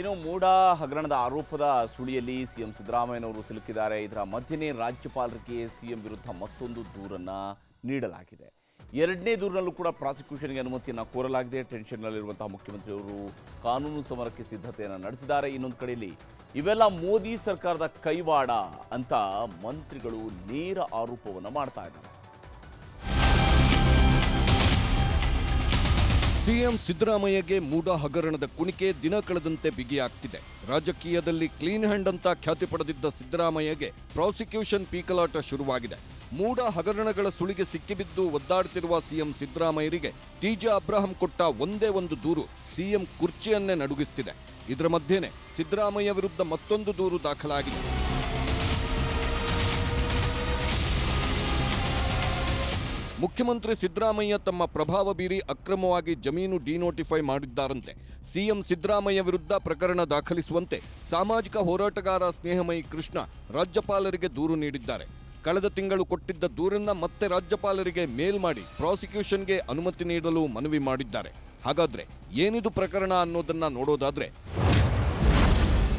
ಇನ್ನು ಮೂಡಾ ಹಗರಣದ ಆರೋಪದ ಸುಳಿಯಲ್ಲಿ ಸಿಎಂ ಸಿದ್ದರಾಮಯ್ಯನವರು ಸಿಲುಕಿದ್ದಾರೆ. ಇದರ ಮಧ್ಯನೇ ರಾಜ್ಯಪಾಲರಿಗೆ ಸಿಎಂ ವಿರುದ್ಧ ಮತ್ತೊಂದು ದೂರನ್ನ ನೀಡಲಾಗಿದೆ. ಎರಡನೇ ದೂರಿನಲ್ಲೂ ಕೂಡ ಪ್ರಾಸಿಕ್ಯೂಷನ್ಗೆ ಅನುಮತಿಯನ್ನು ಕೋರಲಾಗಿದೆ. ಟೆನ್ಷನ್ನಲ್ಲಿರುವಂತಹ ಮುಖ್ಯಮಂತ್ರಿಯವರು ಕಾನೂನು ಸಮರಕ್ಕೆ ಸಿದ್ಧತೆಯನ್ನು ನಡೆಸಿದ್ದಾರೆ. ಇನ್ನೊಂದು ಕಡೆಯಲ್ಲಿ ಇವೆಲ್ಲ ಮೋದಿ ಸರ್ಕಾರದ ಕೈವಾಡ ಅಂತ ಮಂತ್ರಿಗಳು ನೇರ ಆರೋಪವನ್ನು ಮಾಡ್ತಾ ಇದ್ದಾರೆ. ಸಿಎಂ ಸಿದ್ದರಾಮಯ್ಯಗೆ ಮೂಡ ಹಗರಣದ ಕುಣಿಕೆ ದಿನ ಕಳೆದಂತೆ ಬಿಗಿಯಾಗ್ತಿದೆ. ರಾಜಕೀಯದಲ್ಲಿ ಕ್ಲೀನ್ ಹ್ಯಾಂಡ್ ಅಂತ ಖ್ಯಾತಿ ಪಡೆದಿದ್ದ ಸಿದ್ದರಾಮಯ್ಯಗೆ ಪ್ರಾಸಿಕ್ಯೂಷನ್ ಪೀಕಲಾಟ ಶುರುವಾಗಿದೆ. ಮೂಡ ಹಗರಣಗಳ ಸುಳಿಗೆ ಸಿಕ್ಕಿಬಿದ್ದು ಒದ್ದಾಡ್ತಿರುವ ಸಿಎಂ ಸಿದ್ದರಾಮಯ್ಯರಿಗೆ ಟಿಜೆ ಅಬ್ರಾಹಂ ಕೊಟ್ಟ ಒಂದೇ ಒಂದು ದೂರು ಸಿಎಂ ಕುರ್ಚಿಯನ್ನೇ ನಡುಗಿಸ್ತಿದೆ. ಇದರ ಮಧ್ಯೆನೆ ಸಿದ್ದರಾಮಯ್ಯ ವಿರುದ್ಧ ಮತ್ತೊಂದು ದೂರು ದಾಖಲಾಗಿದೆ. ಮುಖ್ಯಮಂತ್ರಿ ಸಿದ್ದರಾಮಯ್ಯ ತಮ್ಮ ಪ್ರಭಾವ ಬೀರಿ ಅಕ್ರಮವಾಗಿ ಜಮೀನು ಡಿನೋಟಿಫೈ ಮಾಡಿದ್ದಾರಂತೆ. ಸಿಎಂ ಸಿದ್ದರಾಮಯ್ಯ ವಿರುದ್ಧ ಪ್ರಕರಣ ದಾಖಲಿಸುವಂತೆ ಸಾಮಾಜಿಕ ಹೋರಾಟಗಾರ ಸ್ನೇಹಮಯಿ ಕೃಷ್ಣ ರಾಜ್ಯಪಾಲರಿಗೆ ದೂರು ನೀಡಿದ್ದಾರೆ. ಕಳೆದ ತಿಂಗಳು ಕೊಟ್ಟಿದ್ದ ದೂರನ್ನ ಮತ್ತೆ ರಾಜ್ಯಪಾಲರಿಗೆ ಮೇಲ್ ಮಾಡಿ ಪ್ರಾಸಿಕ್ಯೂಷನ್ಗೆ ಅನುಮತಿ ನೀಡಲು ಮನವಿ ಮಾಡಿದ್ದಾರೆ. ಹಾಗಾದ್ರೆ ಏನಿದು ಪ್ರಕರಣ ಅನ್ನೋದನ್ನ ನೋಡೋದಾದ್ರೆ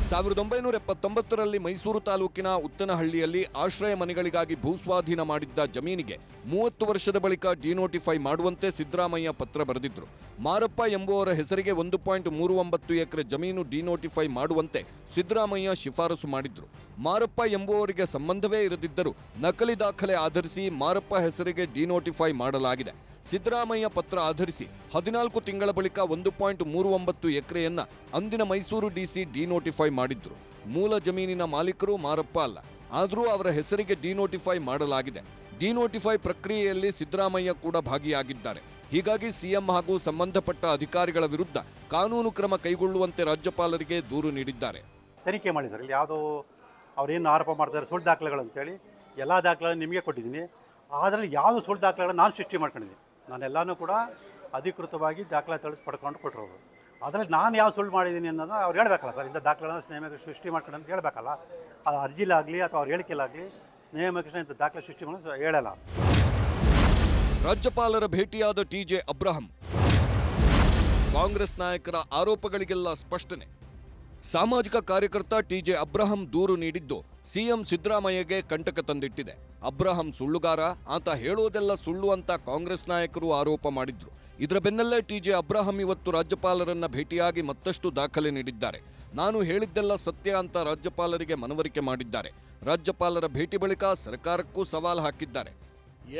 ಸಾವಿರದ ಒಂಬೈನೂರ ಎಪ್ಪತ್ತೊಂಬತ್ತರಲ್ಲಿ ಮೈಸೂರು ತಾಲೂಕಿನ ಉತ್ತನಹಳ್ಳಿಯಲ್ಲಿ ಆಶ್ರಯ ಮನೆಗಳಿಗಾಗಿ ಭೂಸ್ವಾಧೀನ ಮಾಡಿದ್ದ ಜಮೀನಿಗೆ ಮೂವತ್ತು ವರ್ಷದ ಬಳಿಕ ಡಿನೋಟಿಫೈ ಮಾಡುವಂತೆ ಸಿದ್ದರಾಮಯ್ಯ ಪತ್ರ ಬರೆದಿದ್ದರು ಮಾರಪ್ಪ ಎಂಬುವರ ಹೆಸರಿಗೆ ಒಂದು ಪಾಯಿಂಟ್ ಮೂರು ಒಂಬತ್ತು ಎಕರೆ ಜಮೀನು ಡಿನೋಟಿಫೈ ಮಾಡುವಂತೆ ಸಿದ್ದರಾಮಯ್ಯ ಶಿಫಾರಸು ಮಾಡಿದ್ರು. ಮಾರಪ್ಪ ಎಂಬುವರಿಗೆ ಸಂಬಂಧವೇ ಇರದಿದ್ದರೂ ನಕಲಿ ದಾಖಲೆ ಆಧರಿಸಿ ಮಾರಪ್ಪ ಹೆಸರಿಗೆ ಡಿನೋಟಿಫೈ ಮಾಡಲಾಗಿದೆ. ಸಿದ್ದರಾಮಯ್ಯ ಪತ್ರ ಆಧರಿಸಿ ಹದಿನಾಲ್ಕು ತಿಂಗಳ ಬಳಿಕ ಒಂದು ಪಾಯಿಂಟ್ ಮೂರು ಒಂಬತ್ತು ಎಕರೆಯನ್ನ ಅಂದಿನ ಮೈಸೂರು ಡಿಸಿ ಡಿನೋಟಿಫೈ ಮಾಡಿದ್ರು. ಮೂಲ ಜಮೀನಿನ ಮಾಲೀಕರು ಮಾರಪ್ಪ ಅಲ್ಲ, ಆದರೂ ಅವರ ಹೆಸರಿಗೆ ಡಿನೋಟಿಫೈ ಮಾಡಲಾಗಿದೆ. ಡಿನೋಟಿಫೈ ಪ್ರಕ್ರಿಯೆಯಲ್ಲಿ ಸಿದ್ದರಾಮಯ್ಯ ಕೂಡ ಭಾಗಿಯಾಗಿದ್ದಾರೆ. ಹೀಗಾಗಿ ಸಿಎಂ ಹಾಗೂ ಸಂಬಂಧಪಟ್ಟ ಅಧಿಕಾರಿಗಳ ವಿರುದ್ಧ ಕಾನೂನು ಕ್ರಮ ಕೈಗೊಳ್ಳುವಂತೆ ರಾಜ್ಯಪಾಲರಿಗೆ ದೂರು ನೀಡಿದ್ದಾರೆ. ತನಿಖೆ ಮಾಡಿ ಸರ್ ಯಾವುದೋ ಅವರೇನು ಆರೋಪ ಮಾಡ್ತಾರೆ ಸುಳ್ಳು ದಾಖಲೆಗಳು ಅಂತೇಳಿ, ಎಲ್ಲ ದಾಖಲೆಗಳನ್ನು ನಿಮಗೆ ಕೊಟ್ಟಿದ್ದೀನಿ. ಅದರಲ್ಲಿ ಯಾವುದು ಸುಳ್ಳು ದಾಖಲೆಗಳನ್ನು ನಾನು ಸೃಷ್ಟಿ ಮಾಡ್ಕೊಂಡಿದ್ದೀನಿ. ನಾನೆಲ್ಲನೂ ಕೂಡ ಅಧಿಕೃತವಾಗಿ ದಾಖಲೆ ತಳಿಸಿ ಪಡ್ಕೊಂಡು ಕೊಟ್ಟಿರೋದು ಅದರಲ್ಲಿ ನಾನು ಯಾವ ಸುಳ್ಳು ಮಾಡಿದ್ದೀನಿ ಅನ್ನೋದು ಅವ್ರು ಹೇಳಬೇಕಲ್ಲ ಸರ್. ಇಂಥ ದಾಖಲೆಗಳನ್ನು ಸ್ನೇಹ ಸೃಷ್ಟಿ ಮಾಡ್ಕೊಂಡು ಅಂತ ಹೇಳಬೇಕಲ್ಲ. ಅದು ಅರ್ಜಿಲಾಗಲಿ ಅಥವಾ ಅವ್ರ ಹೇಳಿಕೆಲಾಗಲಿ ಸ್ನೇಹ ಇಂಥ ದಾಖಲೆ ಸೃಷ್ಟಿ ಮಾಡೋದು ಹೇಳಲ್ಲ. ರಾಜ್ಯಪಾಲರ ಭೇಟಿಯಾದ ಟಿ ಜೆ ಅಬ್ರಹಂ. ಕಾಂಗ್ರೆಸ್ ನಾಯಕರ ಆರೋಪಗಳಿಗೆಲ್ಲ ಸ್ಪಷ್ಟನೆ. ಸಾಮಾಜಿಕ ಕಾರ್ಯಕರ್ತ ಟಿ ಜೆ ಅಬ್ರಹಂ ದೂರು ನೀಡಿದ್ದು ಸಿಎಂ ಸಿದ್ದರಾಮಯ್ಯಗೆ ಕಂಟಕ ತಂದಿಟ್ಟಿದೆ. ಅಬ್ರಹಂ ಸುಳ್ಳುಗಾರ, ಆತ ಹೇಳೋದೆಲ್ಲ ಸುಳ್ಳು ಅಂತ ಕಾಂಗ್ರೆಸ್ ನಾಯಕರು ಆರೋಪ ಮಾಡಿದ್ರು. ಇದರ ಬೆನ್ನಲ್ಲೇ ಟಿಜೆ ಅಬ್ರಹಂ ಇವತ್ತು ರಾಜ್ಯಪಾಲರನ್ನ ಭೇಟಿಯಾಗಿ ಮತ್ತಷ್ಟು ದಾಖಲೆ ನೀಡಿದ್ದಾರೆ. ನಾನು ಹೇಳಿದ್ದೆಲ್ಲ ಸತ್ಯ ಅಂತ ರಾಜ್ಯಪಾಲರಿಗೆ ಮನವರಿಕೆ ಮಾಡಿದ್ದಾರೆ. ರಾಜ್ಯಪಾಲರ ಭೇಟಿ ಬಳಿಕ ಸರ್ಕಾರಕ್ಕೂ ಸವಾಲು ಹಾಕಿದ್ದಾರೆ.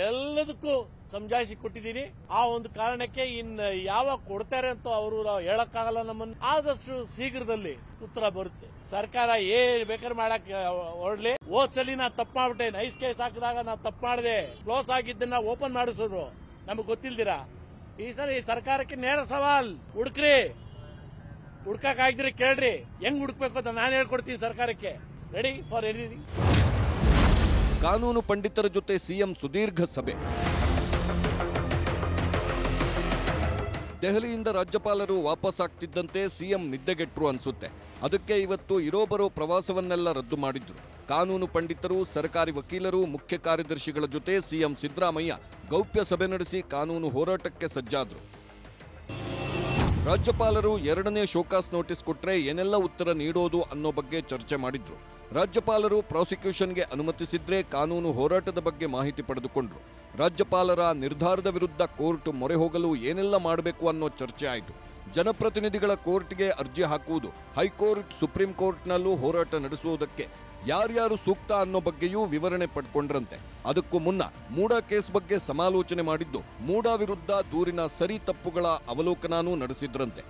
ಎಲ್ಲದಕ್ಕೂ ಸಮಜಾಯಿಸಿ ಕೊಟ್ಟಿದ್ದೀನಿ. ಆ ಒಂದು ಕಾರಣಕ್ಕೆ ಇನ್ ಯಾವಾಗ ಕೊಡ್ತಾರೆ ಅಂತ ಅವರು ಹೇಳಕ್ಕಾಗಲ್ಲ ನಮ್ಮನ್ನು. ಆದಷ್ಟು ಶೀಘ್ರದಲ್ಲಿ ಉತ್ತರ ಬರುತ್ತೆ. ಸರ್ಕಾರ ಏನ್ ಬೇಕಾದ್ರೆ ಮಾಡಕ್ ಹೊರಡ್ಲಿ. ಹೋದ್ ಸಲಿ ನಾ ತಪ್ಪು ಮಾಡ್ಬಿಟ್ಟೆ. ನೈಸ್ ಕೇಸ್ ಹಾಕಿದಾಗ ನಾ ತಪ್ಪು ಮಾಡಿದೆ. ಕ್ಲೋಸ್ ಆಗಿದ್ದನ್ನ ಓಪನ್ ಮಾಡಿಸಿದ್ರು ನಮಗ್ ಗೊತ್ತಿಲ್ದಿರಾ? ಈ ಸರಿ ಸರ್ಕಾರಕ್ಕೆ ನೇರ ಸವಾಲ್. ಹುಡ್ಕ್ರಿ. ಹುಡ್ಕಾಕ್ ಆಗಿದ್ರೆ ಕೇಳ್ರಿ. ಹೆಂಗ್ ಹುಡುಕ್ಬೇಕು ಅಂತ ನಾನು ಹೇಳ್ಕೊಡ್ತೀನಿ ಸರ್ಕಾರಕ್ಕೆ. ರೆಡಿ ಫಾರ್ ಎನಿಥಿಂಗ್ ಕಾನೂನು ಪಂಡಿತರ ಜೊತೆ ಸಿಎಂ ಸುದೀರ್ಘ ಸಭೆ. ದೆಹಲಿಯಿಂದ ರಾಜ್ಯಪಾಲರು ವಾಪಸ್ಸಾಗ್ತಿದ್ದಂತೆ ಸಿಎಂ ನಿದ್ದೆಗೆಟ್ರು ಅನ್ಸುತ್ತೆ. ಅದಕ್ಕೆ ಇವತ್ತು ಇರೋ ಬರೋ ಪ್ರವಾಸವನ್ನೆಲ್ಲ ರದ್ದು ಮಾಡಿದ್ರು. ಕಾನೂನು ಪಂಡಿತರು, ಸರ್ಕಾರಿ ವಕೀಲರು, ಮುಖ್ಯ ಕಾರ್ಯದರ್ಶಿಗಳ ಜೊತೆ ಸಿಎಂ ಸಿದ್ದರಾಮಯ್ಯ ಗೌಪ್ಯ ಸಭೆ ನಡೆಸಿ ಕಾನೂನು ಹೋರಾಟಕ್ಕೆ ಸಜ್ಜಾದ್ರು. ರಾಜ್ಯಪಾಲರು ಎರಡನೇ ಶೋಕಾಸ್ ನೋಟಿಸ್ ಕೊಟ್ರೆ ಏನೆಲ್ಲ ಉತ್ತರ ನೀಡೋದು ಅನ್ನೋ ಬಗ್ಗೆ ಚರ್ಚೆ ಮಾಡಿದ್ರು. ರಾಜ್ಯಪಾಲರು ಪ್ರಾಸಿಕ್ಯೂಷನ್ಗೆ ಅನುಮತಿಸಿದ್ರೆ ಕಾನೂನು ಹೋರಾಟದ ಬಗ್ಗೆ ಮಾಹಿತಿ ಪಡೆದುಕೊಂಡ್ರು. ರಾಜ್ಯಪಾಲರ ನಿರ್ಧಾರದ ವಿರುದ್ಧ ಕೋರ್ಟ್ ಮೊರೆ ಹೋಗಲು ಏನೆಲ್ಲ ಮಾಡಬೇಕು ಅನ್ನೋ ಚರ್ಚೆ ಆಯಿತು. ಜನಪ್ರತಿನಿಧಿಗಳ ಕೋರ್ಟ್ಗೆ ಅರ್ಜಿ ಹಾಕುವುದು, ಹೈಕೋರ್ಟ್, ಸುಪ್ರೀಂ ಕೋರ್ಟ್ನಲ್ಲೂ ಹೋರಾಟ ನಡೆಸುವುದಕ್ಕೆ ಯಾರ್ಯಾರು ಸೂಕ್ತ ಅನ್ನೋ ಬಗ್ಗೆಯೂ ವಿವರಣೆ ಪಡ್ಕೊಂಡ್ರಂತೆ. ಅದಕ್ಕೂ ಮುನ್ನ ಮೂಡಾ ಕೇಸ್ ಬಗ್ಗೆ ಸಮಾಲೋಚನೆ ಮಾಡಿದ್ದು, ಮೂಡಾ ವಿರುದ್ಧ ದೂರಿನ ಸರಿ ತಪ್ಪುಗಳ ಅವಲೋಕನಾನೂ ನಡೆಸಿದ್ರಂತೆ.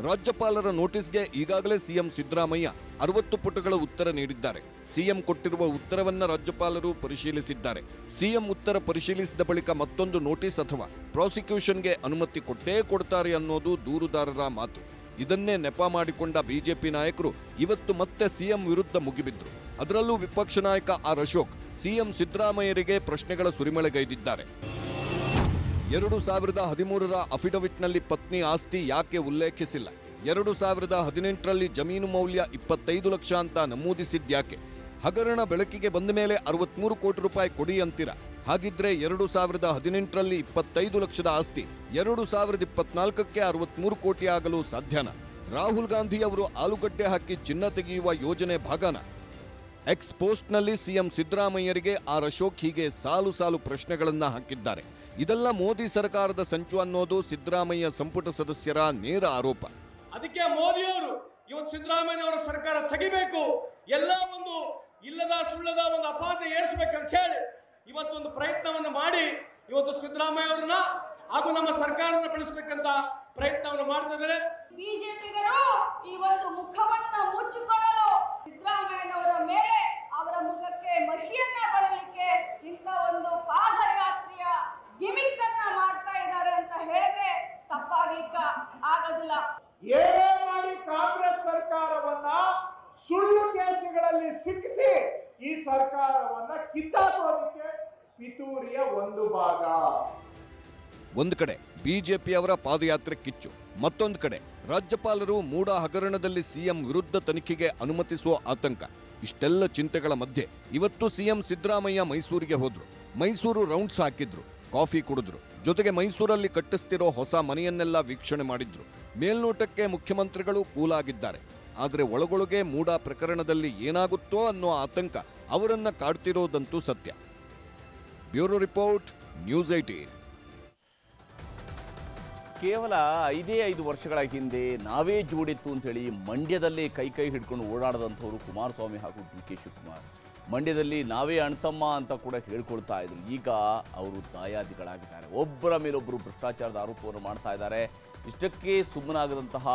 ರಾಜ್ಯಪಾಲರ ನೋಟಿಸ್ಗೆ ಈಗಾಗಲೇ ಸಿಎಂ ಸಿದ್ದರಾಮಯ್ಯ ಅರವತ್ತು ಪುಟಗಳ ಉತ್ತರ ನೀಡಿದ್ದಾರೆ. ಸಿಎಂ ಕೊಟ್ಟಿರುವ ಉತ್ತರವನ್ನ ರಾಜ್ಯಪಾಲರು ಪರಿಶೀಲಿಸಿದ್ದಾರೆ. ಸಿಎಂ ಉತ್ತರ ಪರಿಶೀಲಿಸಿದ ಬಳಿಕ ಮತ್ತೊಂದು ನೋಟಿಸ್ ಅಥವಾ ಪ್ರಾಸಿಕ್ಯೂಷನ್ಗೆ ಅನುಮತಿ ಕೊಟ್ಟೇ ಕೊಡ್ತಾರೆ ಅನ್ನೋದು ದೂರುದಾರರ ಮಾತು. ಇದನ್ನೇ ನೆಪ ಮಾಡಿಕೊಂಡ ಬಿಜೆಪಿ ನಾಯಕರು ಇವತ್ತು ಮತ್ತೆ ಸಿಎಂ ವಿರುದ್ಧ ಮುಗಿಬಿದ್ರು. ಅದರಲ್ಲೂ ವಿಪಕ್ಷ ನಾಯಕ ಆರ್ ಅಶೋಕ್ ಸಿಎಂ ಸಿದ್ದರಾಮಯ್ಯರಿಗೆ ಪ್ರಶ್ನೆಗಳ ಸುರಿಮಳೆಗೈದಿದ್ದಾರೆ. ಎರಡು ಸಾವಿರದ ಹದಿಮೂರರ ಅಫಿಡವಿಟ್ನಲ್ಲಿ ಪತ್ನಿ ಆಸ್ತಿ ಯಾಕೆ ಉಲ್ಲೇಖಿಸಿಲ್ಲ? ಎರಡು ಸಾವಿರದ ಹದಿನೆಂಟರಲ್ಲಿ ಜಮೀನು ಮೌಲ್ಯ ಇಪ್ಪತ್ತೈದು ಲಕ್ಷ ಅಂತ ನಮೂದಿಸಿದ್ಯಾಕೆ? ಹಗರಣ ಬೆಳಕಿಗೆ ಬಂದ ಮೇಲೆ ಅರವತ್ಮೂರು ಕೋಟಿ ರೂಪಾಯಿ ಕೊಡಿ ಅಂತೀರ? ಹಾಗಿದ್ರೆ ಎರಡು ಸಾವಿರದ ಹದಿನೆಂಟರಲ್ಲಿ ಇಪ್ಪತ್ತೈದು ಲಕ್ಷದ ಆಸ್ತಿ ಎರಡು ಸಾವಿರದ ಇಪ್ಪತ್ನಾಲ್ಕಕ್ಕೆ ಅರವತ್ಮೂರು ಕೋಟಿ ಆಗಲು ಸಾಧ್ಯನ? ರಾಹುಲ್ ಗಾಂಧಿ ಅವರು ಆಲೂಗಡ್ಡೆ ಹಾಕಿ ಚಿನ್ನ ತೆಗೆಯುವ ಯೋಜನೆ ಭಾಗನ? ಎಕ್ಸ್ಪೋಸ್ಟ್ನಲ್ಲಿ ಸಿಎಂ ಸಿದ್ದರಾಮಯ್ಯರಿಗೆ ಆರ್ ಅಶೋಕ್ ಹೀಗೆ ಸಾಲು ಸಾಲು ಪ್ರಶ್ನೆಗಳನ್ನು ಹಾಕಿದ್ದಾರೆ. ಇದೆಲ್ಲ ಮೋದಿ ಸರ್ಕಾರದ ಸಂಚು ಅನ್ನೋದು ಸಿದ್ದರಾಮಯ್ಯ ಸಂಪುಟ ಸದಸ್ಯರ ನೇರ ಆರೋಪ. ಅದಕ್ಕೆ ಮೋದಿಯವರು ಇವತ್ತು ಸಿದ್ದರಾಮಯ್ಯ ಅವರ ಸರ್ಕಾರ ತೆಗಿಬೇಕು ಎಲ್ಲ ಒಂದು ಇಲ್ಲದ ಸುಳ್ಳದ ಒಂದು ಅಪಾದ ಏರಿಸಬೇಕಂತ ಹೇಳಿ ಇವತ್ತೊಂದು ಪ್ರಯತ್ನವನ್ನು ಮಾಡಿ ಇವತ್ತು ಸಿದ್ದರಾಮಯ್ಯ ಅವರನ್ನ ಹಾಗೂ ನಮ್ಮ ಸರ್ಕಾರನ ಬೆಳೆಸಬೇಕಂತ ಪ್ರಯತ್ನವನ್ನು ಮಾಡ್ತಾ ಇದ್ದಾರೆ. ಬಿಜೆಪಿಗರು ಈ ಒಂದು ಮುಖವನ್ನ ಮುಚ್ಚಿಕೊಳ್ಳಲು ಸಿದ್ದರಾಮಯ್ಯನವರ ಮೇಲೆ ಅವರ ಮುಖಕ್ಕೆ ಮಹಿಯನ್ನ ಬಳಲಿಕ್ಕೆ ಇಂಥ ಒಂದು ಪಾದಯಾತ್ರೆಯ ಗಿಮಿಕ್ ಅನ್ನ ಮಾಡ್ತಾ ಇದ್ದಾರೆ ಅಂತ ಹೇಳಿದ್ರೆ ತಪ್ಪಾಗ್ಲಿಕ್ಕ ಆಗೋದಿಲ್ಲ ಏನೇ ಮಾಡಿ ಕಾಂಗ್ರೆಸ್ ಸರ್ಕಾರವನ್ನ ಸುಳ್ಳು ಕೇಸುಗಳಲ್ಲಿ ಸಿಕ್ಕಿಸಿ ಈ ಸರ್ಕಾರವನ್ನ ಕಿತ್ತಾಕೋದಕ್ಕೆ ಪಿತೂರಿಯ ಒಂದು ಭಾಗ. ಒಂದು ಕಡೆ ಬಿಜೆಪಿಯವರ ಪಾದಯಾತ್ರೆ ಕಿಚ್ಚು ಮತ್ತೊಂದು ಕಡೆ ರಾಜ್ಯಪಾಲರು ಮೂಡ ಹಗರಣದಲ್ಲಿ ಸಿಎಂ ವಿರುದ್ಧ ತನಿಖೆಗೆ ಅನುಮತಿಸುವ ಆತಂಕ. ಇಷ್ಟೆಲ್ಲ ಚಿಂತೆಗಳ ಮಧ್ಯೆ ಇವತ್ತು ಸಿಎಂ ಸಿದ್ದರಾಮಯ್ಯ ಮೈಸೂರಿಗೆ ಹೋದ್ರು. ಮೈಸೂರು ರೌಂಡ್ಸ್ ಹಾಕಿದ್ರು ಕಾಫಿ ಕುಡಿದ್ರು. ಜೊತೆಗೆ ಮೈಸೂರಲ್ಲಿ ಕಟ್ಟಿಸ್ತಿರೋ ಹೊಸ ಮನೆಯನ್ನೆಲ್ಲ ವೀಕ್ಷಣೆ ಮಾಡಿದ್ರು. ಮೇಲ್ನೋಟಕ್ಕೆ ಮುಖ್ಯಮಂತ್ರಿಗಳು ಕೂಲಾಗಿದ್ದಾರೆ. ಆದರೆ ಒಳಗೊಳಗೆ ಮೂಡ ಪ್ರಕರಣದಲ್ಲಿ ಏನಾಗುತ್ತೋ ಅನ್ನೋ ಆತಂಕ ಅವರನ್ನ ಕಾಡ್ತಿರೋದಂತೂ ಸತ್ಯ. ಬ್ಯೂರೋ ರಿಪೋರ್ಟ್, ನ್ಯೂಸ್ ಏಟೀನ್ ಕೇವಲ ಐದೇ ಐದು ವರ್ಷಗಳ ಹಿಂದೆ ನಾವೇ ಜೋಡಿತ್ತು ಅಂತೇಳಿ ಮಂಡ್ಯದಲ್ಲೇ ಕೈ ಕೈ ಹಿಡ್ಕೊಂಡು ಓಡಾಡದಂಥವ್ರು ಕುಮಾರಸ್ವಾಮಿ ಹಾಗೂ ಡಿ ಕೆ ಶಿವಕುಮಾರ್. ಮಂಡ್ಯದಲ್ಲಿ ನಾವೇ ಅಣ್ತಮ್ಮ ಅಂತ ಕೂಡ ಹೇಳ್ಕೊಳ್ತಾ ಇದ್ರು. ಈಗ ಅವರು ದಾಯಾದಿಗಳಾಗಿದ್ದಾರೆ. ಒಬ್ಬರ ಮೇಲೊಬ್ಬರು ಭ್ರಷ್ಟಾಚಾರದ ಆರೋಪವನ್ನು ಮಾಡ್ತಾ ಇದ್ದಾರೆ. ಇಷ್ಟಕ್ಕೆ ಸುಮ್ಮನಾಗದಂತಹ